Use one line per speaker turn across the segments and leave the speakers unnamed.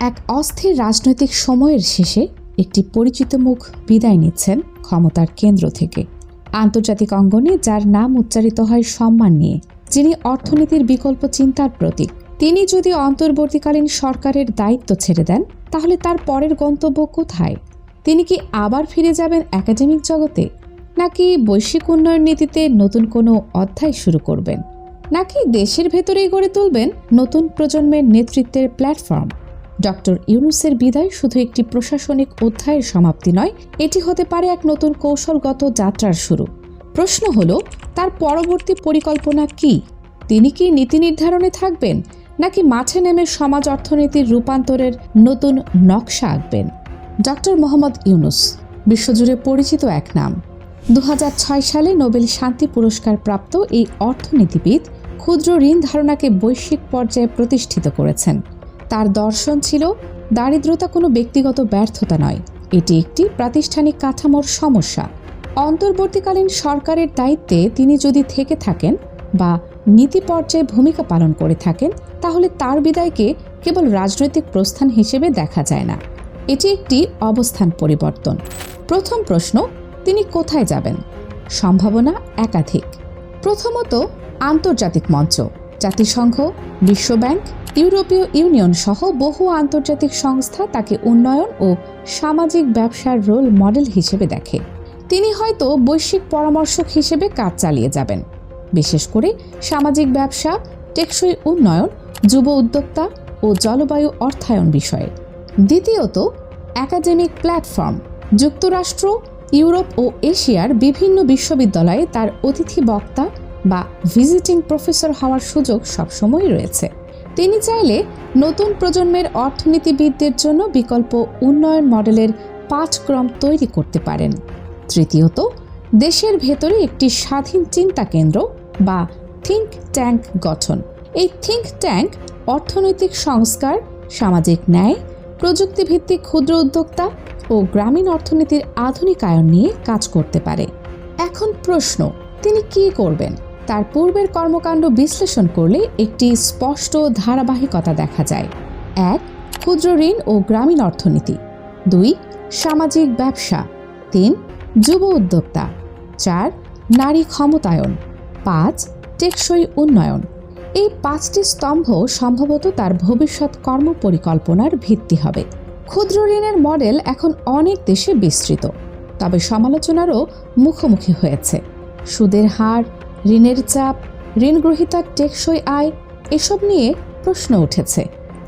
এক অস্থির রাজনৈতিক সময়ের শেষে একটি পরিচিত মুখ বিদায় নিচ্ছেন ক্ষমতার কেন্দ্র থেকে। আন্তর্জাতিক অঙ্গনে যার নাম উচ্চারিত হয় সম্মান নিয়ে, যিনি অর্থনীতির বিকল্প চিন্তার প্রতীক। তিনি যদি অন্তর্বর্তীকালীন সরকারের দায়িত্ব ছেড়ে দেন, তাহলে তার পরের গন্তব্য কোথায়? তিনি কি আবার ফিরে যাবেন একাডেমিক জগতে? নাকি বৈশ্বিক উন্নয়ন নীতিতে নতুন কোনো অধ্যায় শুরু করবেন? নাকি দেশের ভেতরেই গড়ে তুলবেন নতুন প্রজন্মের নেতৃত্বের প্ল্যাটফর্ম? ডক্টর ইউনুসের বিদায় শুধু একটি প্রশাসনিক অধ্যায়ের সমাপ্তি নয়, এটি হতে পারে এক নতুন কৌশলগত যাত্রার শুরু। প্রশ্ন হলো, তার পরবর্তী পরিকল্পনা কি? তিনি কি নীতি নির্ধারণে থাকবেন, নাকি মাঠে নেমে সমাজ অর্থনীতির রূপান্তরের নতুন নকশা আঁকবেন? ডক্টর মোহাম্মদ ইউনুস, বিশ্বজুড়ে পরিচিত এক নাম। দু হাজার ছয় সালে নোবেল শান্তি পুরস্কার প্রাপ্ত এই অর্থনীতিবিদ ক্ষুদ্র ঋণ ধারণাকে বৈশ্বিক পর্যায়ে প্রতিষ্ঠিত করেছেন। তার দর্শন ছিল দারিদ্রতা কোনো ব্যক্তিগত ব্যর্থতা নয়। এটি একটি প্রাতিষ্ঠানিক কাঠামোর সমস্যা। অন্তর্বর্তীকালীন সরকারের দায়িত্বে তিনি যদি থেকে থাকেন বা নীতি পর্যায়ে ভূমিকা পালন করে থাকেন, তাহলে তার বিদায়কে কেবল রাজনৈতিক প্রস্থান হিসেবে দেখা যায় না। এটি একটি অবস্থান পরিবর্তন। প্রথম প্রশ্ন, তিনি কোথায় যাবেন? সম্ভাবনা একাধিক। প্রথমত, আন্তর্জাতিক মঞ্চ, জাতিসংঘ বিশ্বব্যাংক ইউরোপীয় ইউনিয়ন সহ বহু আন্তর্জাতিক সংস্থা তাকে উন্নয়ন ও সামাজিক ব্যবসার রোল মডেল হিসেবে দেখে। তিনি হয়তো বৈশ্বিক পরামর্শক হিসেবে কাজ চালিয়ে যাবেন। বিশেষ করে সামাজিক ব্যবসা, টেকসই উন্নয়ন, যুব উদ্যোক্তা ও জলবায়ু অর্থায়ন বিষয়ে। দ্বিতীয়ত, একাডেমিক প্ল্যাটফর্ম, যুক্তরাষ্ট্র, ইউরোপ ও এশিয়ার বিভিন্ন বিশ্ববিদ্যালয়ে তার অতিথি বক্তা বা ভিজিটিং প্রফেসর হওয়ার সুযোগ সবসময় রয়েছে। তিনি চাইলে নতুন প্রজন্মের অর্থনীতিবিদদের জন্য বিকল্প উন্নয়ন মডেলের পাঠক্রম তৈরি করতে পারেন। তৃতীয়ত, দেশের ভেতরে একটি স্বাধীন চিন্তা কেন্দ্র বা থিঙ্ক ট্যাঙ্ক গঠন। এই থিঙ্ক ট্যাঙ্ক অর্থনৈতিক সংস্কার, সামাজিক ন্যায়, প্রযুক্তিভিত্তিক ক্ষুদ্র উদ্যোক্তা ও গ্রামীণ অর্থনীতির আধুনিকায়ন নিয়ে কাজ করতে পারে। এখন প্রশ্ন, তিনি কি করবেন? তার পূর্বের কর্মকাণ্ড বিশ্লেষণ করলে একটি স্পষ্ট ধারাবাহিকতা দেখা যায়। এক, ক্ষুদ্র ঋণ ও গ্রামীণ অর্থনীতি। দুই, সামাজিক ব্যবসা। তিন, যুব উদ্যোক্তা। চার, নারী ক্ষমতায়ন। পাঁচ, টেকসই উন্নয়ন। এই পাঁচটি স্তম্ভ সম্ভবত তার ভবিষ্যৎ কর্মপরিকল্পনার ভিত্তি হবে। ক্ষুদ্র ঋণের মডেল এখন অনেক দেশে বিস্তৃত, তবে সমালোচনারও মুখোমুখি হয়েছে। সুদের হার ঋণের চাপ ঋণ গ্রহীতার টেকসই আয়, এসব নিয়ে প্রশ্ন উঠেছে।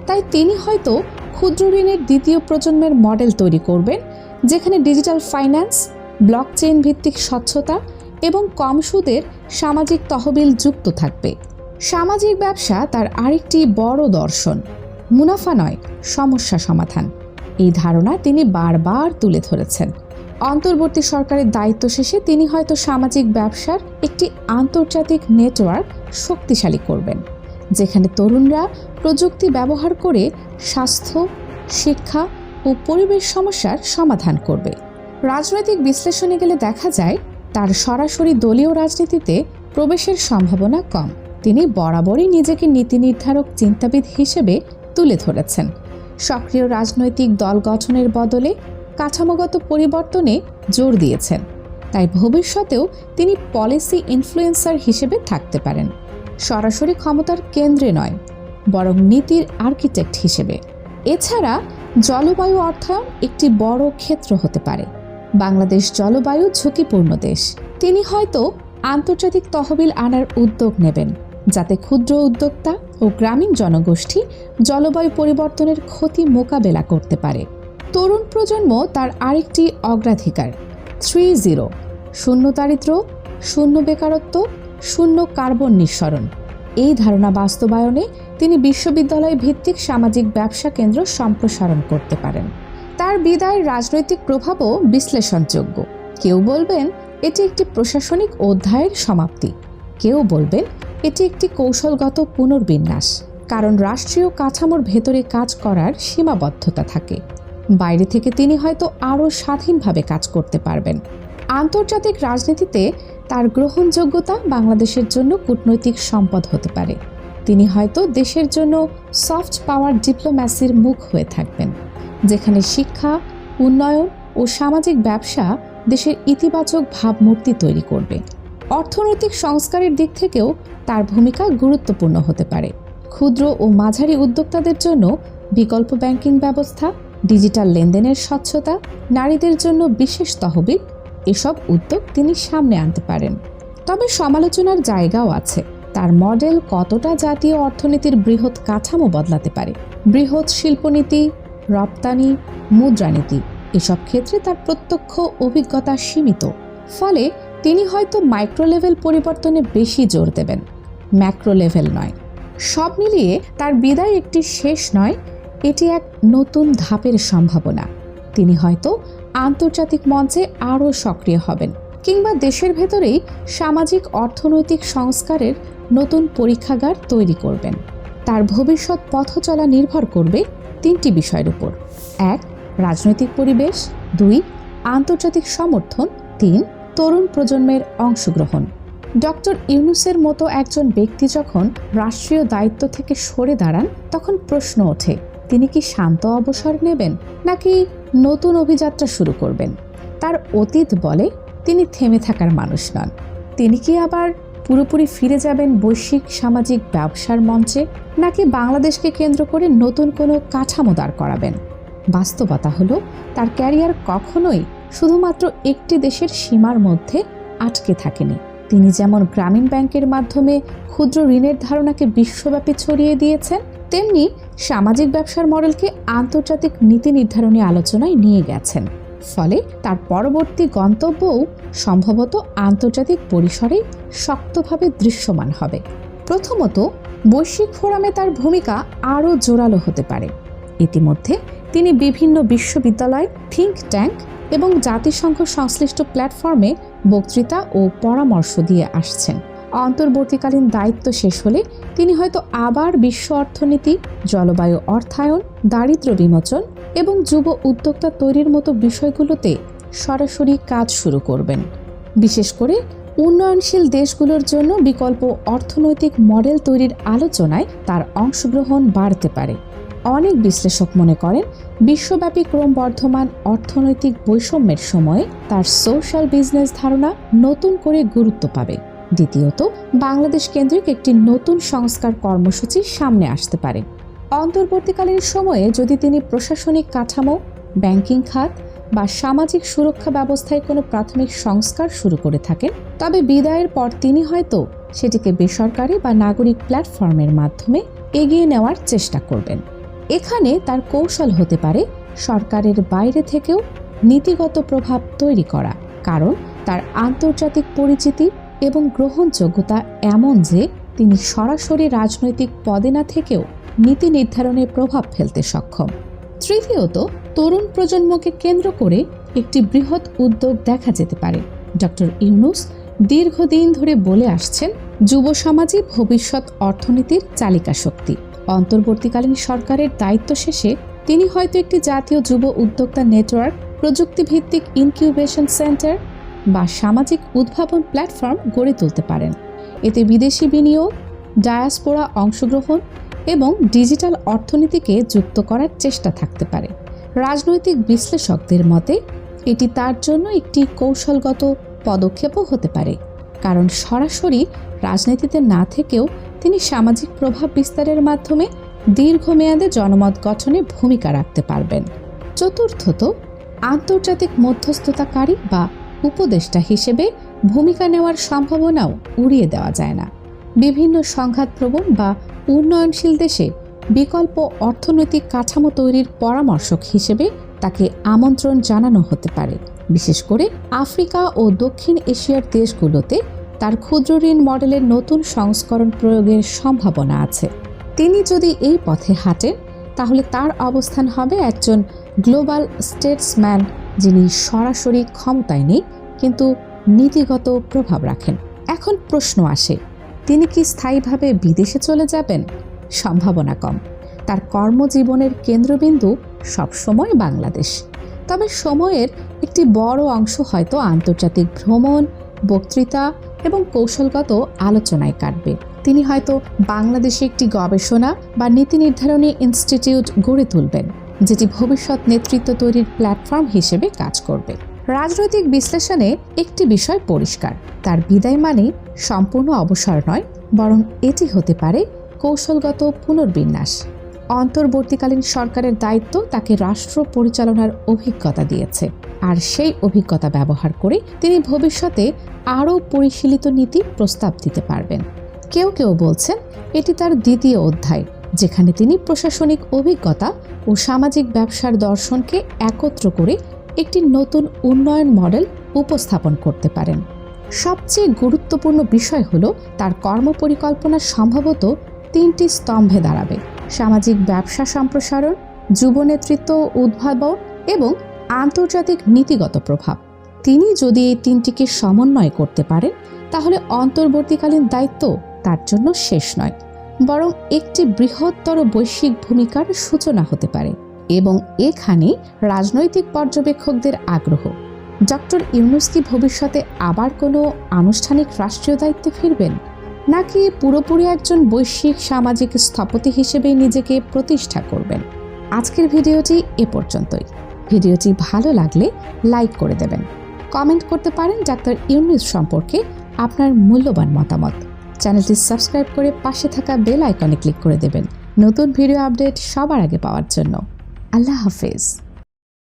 তাই তিনি হয়তো ক্ষুদ্র ঋণের দ্বিতীয় প্রজন্মের মডেল তৈরি করবেন, যেখানে ডিজিটাল ফাইন্যান্স ব্লক ব্লকচেইন ভিত্তিক স্বচ্ছতা এবং কম সুদের সামাজিক তহবিল যুক্ত থাকবে। সামাজিক ব্যবসা তার আরেকটি বড় দর্শন, মুনাফা নয়, সমস্যা সমাধান। এই ধারণা তিনি বারবার তুলে ধরেছেন। অন্তর্বর্তী সরকারের দায়িত্ব শেষে তিনি হয়তো সামাজিক ব্যবসার একটি আন্তর্জাতিক নেটওয়ার্ক শক্তিশালী করবেন, যেখানে তরুণরা প্রযুক্তি ব্যবহার করে স্বাস্থ্য, শিক্ষা ও পরিবেশ সমস্যার সমাধান করবে। রাজনৈতিক বিশ্লেষণে গেলে দেখা যায়, তার সরাসরি দলীয় রাজনীতিতে প্রবেশের সম্ভাবনা কম। তিনি বরাবরই নিজেকে নীতি নির্ধারক চিন্তাবিদ হিসেবে তুলে ধরেছেন। সক্রিয় রাজনৈতিক দল গঠনের বদলে কাঠামোগত পরিবর্তনে জোর দিয়েছেন। তাই ভবিষ্যতেও তিনি পলিসি ইনফ্লুয়েন্সার হিসেবে থাকতে পারেন। সরাসরি ক্ষমতার কেন্দ্রে নয়, বরং নীতির আর্কিটেক্ট হিসেবে। এছাড়া জলবায়ু অর্থায়ন একটি বড় ক্ষেত্র হতে পারে। বাংলাদেশ জলবায়ু ঝুঁকিপূর্ণ দেশ। তিনি হয়তো আন্তর্জাতিক তহবিল আনার উদ্যোগ নেবেন, যাতে ক্ষুদ্র উদ্যোক্তা ও গ্রামীণ জনগোষ্ঠী জলবায়ু পরিবর্তনের ক্ষতি মোকাবেলা করতে পারে। তরুণ প্রজন্ম তার আরেকটি অগ্রাধিকার, থ্রি জিরো। শূন্য দারিদ্র, শূন্য বেকারত্ব, শূন্য কার্বন নিঃসরণ। এই ধারণা বাস্তবায়নে তিনি বিশ্ববিদ্যালয় ভিত্তিক সামাজিক ব্যবসা কেন্দ্র সম্প্রসারণ করতে পারেন। তার বিদায়ের রাজনৈতিক প্রভাবও বিশ্লেষণযোগ্য। কেউ বলবেন, এটি একটি প্রশাসনিক অধ্যায়ের সমাপ্তি। কেউ বলবেন, এটি একটি কৌশলগত পুনর্বিন্যাস। কারণ রাষ্ট্রীয় কাঠামোর ভেতরে কাজ করার সীমাবদ্ধতা থাকে। বাইরে থেকে তিনি হয়তো আরও স্বাধীনভাবে কাজ করতে পারবেন। আন্তর্জাতিক রাজনীতিতে তার গ্রহণযোগ্যতা বাংলাদেশের জন্য কূটনৈতিক সম্পদ হতে পারে। তিনি হয়তো দেশের জন্য সফট পাওয়ার ডিপ্লোম্যাসির মুখ হয়ে থাকবেন, যেখানে শিক্ষা, উন্নয়ন ও সামাজিক ব্যবসা দেশের ইতিবাচক ভাবমূর্তি তৈরি করবে। অর্থনৈতিক সংস্কারের দিক থেকেও তার ভূমিকা গুরুত্বপূর্ণ হতে পারে। ক্ষুদ্র ও মাঝারি উদ্যোক্তাদের জন্য বিকল্প ব্যাংকিং ব্যবস্থা ডিজিটাল লেনদেনের স্বচ্ছতা, নারীদের জন্য বিশেষ তহবিল, এসব উদ্যোগ তিনি সামনে আনতে পারেন। তবে সমালোচনার জায়গাও আছে। তার মডেল কতটা জাতীয় অর্থনীতির বৃহৎ কাঠামো বদলাতে পারে? বৃহৎ শিল্পনীতি, রপ্তানি, মুদ্রানীতি, এসব ক্ষেত্রে তার প্রত্যক্ষ অভিজ্ঞতা সীমিত। ফলে তিনি হয়তো মাইক্রো লেভেল পরিবর্তনে বেশি জোর দেবেন। ম্যাক্রো লেভেল নয়। সব মিলিয়ে তার বিদায় একটি শেষ নয় এটি এক নতুন ধাপের সম্ভাবনা। তিনি হয়তো আন্তর্জাতিক মঞ্চে আরও সক্রিয় হবেন কিংবা দেশের ভেতরেই সামাজিক অর্থনৈতিক সংস্কারের নতুন পরীক্ষাগার তৈরি করবেন। তার ভবিষ্যৎ পথ চলা নির্ভর করবে তিনটি বিষয়ের উপর। এক, রাজনৈতিক পরিবেশ। দুই, আন্তর্জাতিক সমর্থন। তিন, তরুণ প্রজন্মের অংশগ্রহণ। ডক্টর ইউনুসের মতো একজন ব্যক্তি যখন রাষ্ট্রীয় দায়িত্ব থেকে সরে দাঁড়ান, তখন প্রশ্ন ওঠে তিনি কি শান্ত অবসর নেবেন নাকি নতুন অভিযাত্রা শুরু করবেন? তার অতীত বলে তিনি থেমে থাকার মানুষ নন। তিনি কি আবার পুরোপুরি ফিরে যাবেন বৈশ্বিক সামাজিক ব্যবসার মঞ্চে নাকি বাংলাদেশকে কেন্দ্র করে নতুন কোনো কাঠামো দাঁড় করাবেন? বাস্তবতা হলো, তার ক্যারিয়ার কখনোই শুধুমাত্র একটি দেশের সীমার মধ্যে আটকে থাকেনি। তিনি যেমন গ্রামীণ ব্যাংকের মাধ্যমে ক্ষুদ্র ঋণের ধারণাকে বিশ্বব্যাপী ছড়িয়ে দিয়েছেন তেমনি সামাজিক ব্যবসার মডেলকে আন্তর্জাতিক নীতি নির্ধারণী আলোচনায় নিয়ে গেছেন। ফলে তার পরবর্তী গন্তব্যও সম্ভবত আন্তর্জাতিক পরিসরে শক্তভাবে দৃশ্যমান হবে। প্রথমত, বৈশ্বিক ফোরামে তার ভূমিকা আরও জোরালো হতে পারে। ইতিমধ্যে তিনি বিভিন্ন বিশ্ববিদ্যালয়, থিঙ্ক ট্যাঙ্ক এবং জাতিসংঘ সংশ্লিষ্ট প্ল্যাটফর্মে বক্তৃতা ও পরামর্শ দিয়ে আসছেন। অন্তর্বর্তীকালীন দায়িত্ব শেষ হলে তিনি হয়তো আবার বিশ্ব অর্থনীতি, জলবায়ু অর্থায়ন, দারিদ্র বিমোচন এবং যুব উদ্যোক্তা তৈরির মতো বিষয়গুলোতে সরাসরি কাজ শুরু করবেন। বিশেষ করে উন্নয়নশীল দেশগুলোর জন্য বিকল্প অর্থনৈতিক মডেল তৈরির আলোচনায় তার অংশগ্রহণ বাড়তে পারে। অনেক বিশ্লেষক মনে করেন, বিশ্বব্যাপী ক্রমবর্ধমান অর্থনৈতিক বৈষম্যের সময়ে তার সোশ্যাল বিজনেস ধারণা নতুন করে গুরুত্ব পাবে। দ্বিতীয়ত, বাংলাদেশ কেন্দ্রিক একটি নতুন সংস্কার কর্মসূচি সামনে আসতে পারে। অন্তর্বর্তীকালীন সময়ে যদি তিনি প্রশাসনিক কাঠামো, ব্যাংকিং খাত বা সামাজিক সুরক্ষা ব্যবস্থায় কোনো প্রাথমিক সংস্কার শুরু করে থাকেন, তবে বিদায়ের পর তিনি হয়তো সেটিকে বেসরকারি বা নাগরিক প্ল্যাটফর্মের মাধ্যমে এগিয়ে নেওয়ার চেষ্টা করবেন। এখানে তার কৌশল হতে পারে সরকারের বাইরে থেকেও নীতিগত প্রভাব তৈরি করা, কারণ তার আন্তর্জাতিক পরিচিতি এবং গ্রহণযোগ্যতা এমন যে তিনি সরাসরি রাজনৈতিক পদে না থেকেও নীতি নির্ধারণে প্রভাব ফেলতে সক্ষম। তৃতীয়ত, তরুণ প্রজন্মকে কেন্দ্র করে একটি বৃহৎ উদ্যোগ দেখা যেতে পারে। ডক্টর ইউনুস দীর্ঘদিন ধরে বলে আসছেন, যুব সমাজই ভবিষ্যৎ অর্থনীতির চালিকা শক্তি। অন্তর্বর্তীকালীন সরকারের দায়িত্ব শেষে তিনি হয়তো একটি জাতীয় যুব উদ্যোক্তা নেটওয়ার্ক প্রযুক্তিভিত্তিক ইনকিউবেশন সেন্টার বা সামাজিক উদ্ভাবন প্ল্যাটফর্ম গড়ে তুলতে পারেন। এতে বিদেশি বিনিয়োগ, ডায়াসপোরা অংশগ্রহণ এবং ডিজিটাল অর্থনীতিকে যুক্ত করার চেষ্টা থাকতে পারে। রাজনৈতিক বিশ্লেষকদের মতে, এটি তার জন্য একটি কৌশলগত পদক্ষেপও হতে পারে। কারণ সরাসরি রাজনীতিতে না থেকেও তিনি সামাজিক প্রভাব বিস্তারের মাধ্যমে দীর্ঘমেয়াদে জনমত গঠনে ভূমিকা রাখতে পারবেন। চতুর্থত, আন্তর্জাতিক মধ্যস্থতাকারী বা উপদেষ্টা হিসেবে ভূমিকা নেওয়ার সম্ভাবনাও উড়িয়ে দেওয়া যায় না। বিভিন্ন সংঘাতপ্রবণ বা উন্নয়নশীল দেশে বিকল্প অর্থনৈতিক কাঠামো তৈরির পরামর্শক হিসেবে তাকে আমন্ত্রণ জানানো হতে পারে। বিশেষ করে আফ্রিকা ও দক্ষিণ এশিয়ার দেশগুলোতে তার ক্ষুদ্র ঋণ মডেলের নতুন সংস্করণ প্রয়োগের সম্ভাবনা আছে। তিনি যদি এই পথে হাঁটেন, তাহলে তার অবস্থান হবে একজন গ্লোবাল স্টেটসম্যান যিনি সরাসরি ক্ষমতায় নেই, কিন্তু নীতিগত প্রভাব রাখেন। এখন প্রশ্ন আসে, তিনি কি স্থায়ীভাবে বিদেশে চলে যাবেন? সম্ভাবনা কম। তার কর্মজীবনের কেন্দ্রবিন্দু সবসময় বাংলাদেশ। তবে সময়ের একটি বড় অংশ হয়তো আন্তর্জাতিক ভ্রমণ, বক্তৃতা এবং কৌশলগত আলোচনায় কাটবে। তিনি হয়তো বাংলাদেশে একটি গবেষণা বা নীতি নির্ধারণী ইনস্টিটিউট গড়ে তুলবেন। যেটি ভবিষ্যৎ নেতৃত্ব তৈরির প্ল্যাটফর্ম হিসেবে কাজ করবে। রাজনৈতিক বিশ্লেষণে একটি বিষয় পরিষ্কার, তার বিদায় মানে সম্পূর্ণ অবসর নয়, বরং এটি হতে পারে কৌশলগত পুনর্বিন্যাস। অন্তর্বর্তীকালীন সরকারের দায়িত্ব তাকে রাষ্ট্র পরিচালনার অভিজ্ঞতা দিয়েছে, আর সেই অভিজ্ঞতা ব্যবহার করে তিনি ভবিষ্যতে আরও পরিশীলিত নীতি প্রস্তাব দিতে পারবেন। কেউ কেউ বলছেন, এটি তার দ্বিতীয় অধ্যায় যেখানে তিনি প্রশাসনিক অভিজ্ঞতা ও সামাজিক ব্যবসার দর্শনকে একত্র করে একটি নতুন উন্নয়ন মডেল উপস্থাপন করতে পারেন। সবচেয়ে গুরুত্বপূর্ণ বিষয় হল তার কর্মপরিকল্পনা সম্ভবত তিনটি স্তম্ভে দাঁড়াবে। সামাজিক ব্যবসা সম্প্রসারণ, যুব নেতৃত্ব উদ্ভাবন এবং আন্তর্জাতিক নীতিগত প্রভাব। তিনি যদি এই তিনটিকে সমন্বয় করতে পারেন, তাহলে অন্তর্বর্তীকালীন দায়িত্ব তার জন্য শেষ নয়। বরং একটি বৃহত্তর বৈশ্বিক ভূমিকার সূচনা হতে পারে এবং এখানে রাজনৈতিক পর্যবেক্ষকদের আগ্রহ। ডক্টর ইউনুস কি ভবিষ্যতে আবার কোনো আনুষ্ঠানিক রাষ্ট্রীয় দায়িত্বে ফিরবেন? নাকি পুরোপুরি একজন বৈশ্বিক সামাজিক স্থপতি হিসেবে নিজেকে প্রতিষ্ঠা করবেন? আজকের ভিডিওটি এ পর্যন্তই। ভিডিওটি ভালো লাগলে লাইক করে দেবেন। কমেন্ট করতে পারেন ডাক্তার ইউনুস সম্পর্কে আপনার মূল্যবান মতামত। চ্যানেলটি সাবস্ক্রাইব করে পাশে থাকা বেল আইকনে ক্লিক করে দেবেন। নতুন ভিডিও আপডেট সবার আগে পাওয়ার জন্য। আল্লাহ হাফেজ।